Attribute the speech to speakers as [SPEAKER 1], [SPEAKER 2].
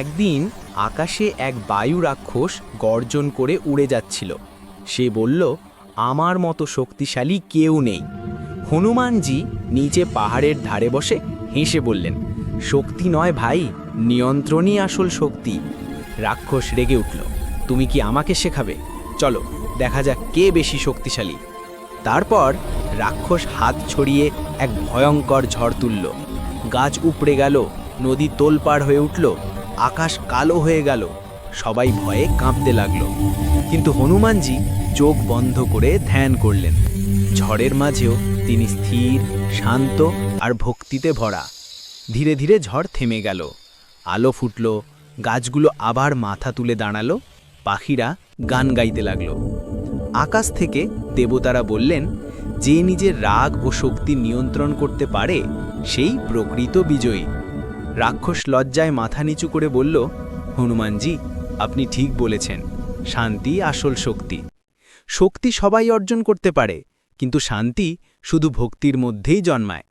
[SPEAKER 1] একদিন আকাশে এক বায়ু রাক্ষস গর্জন করে উড়ে যাচ্ছিল। সে বলল, আমার মতো শক্তিশালী কেউ নেই। হনুমানজি নিচে পাহাড়ের ধারে বসে হেসে বললেন, শক্তি নয় ভাই, নিয়ন্ত্রণই আসল শক্তি। রাক্ষস রেগে উঠল, তুমি কি আমাকে শেখাবে? চলো, দেখা যাক কে বেশি শক্তিশালী। তারপর রাক্ষস হাত ছড়িয়ে এক ভয়ঙ্কর ঝড় তুলল। গাছ উপড়ে গেল, নদী তোলপাড় হয়ে উঠল আকাশ কালো হয়ে গেল। সবাই ভয়ে কাঁপতে লাগল। কিন্তু হনুমানজি চোখ বন্ধ করে ধ্যান করলেন। ঝড়ের মাঝেও তিনি স্থির, শান্ত আর ভক্তিতে ভরা। ধীরে ধীরে ঝড় থেমে গেল। আলো ফুটল, গাছগুলো আবার মাথা তুলে দাঁড়াল, পাখিরা গান গাইতে লাগল। আকাশ থেকে দেবতারা বললেন, যে নিজের রাগ ও শক্তি নিয়ন্ত্রণ করতে পারে, সেই প্রকৃত বিজয়ী। রাক্ষস লজ্জায় মাথা নিচু করে বলল, হনুমানজি, আপনি ঠিক বলেছেন। শান্তি আসল শক্তি। শক্তি সবাই অর্জন করতে পারে, কিন্তু শান্তি শুধু ভক্তির মধ্যেই জন্মায়।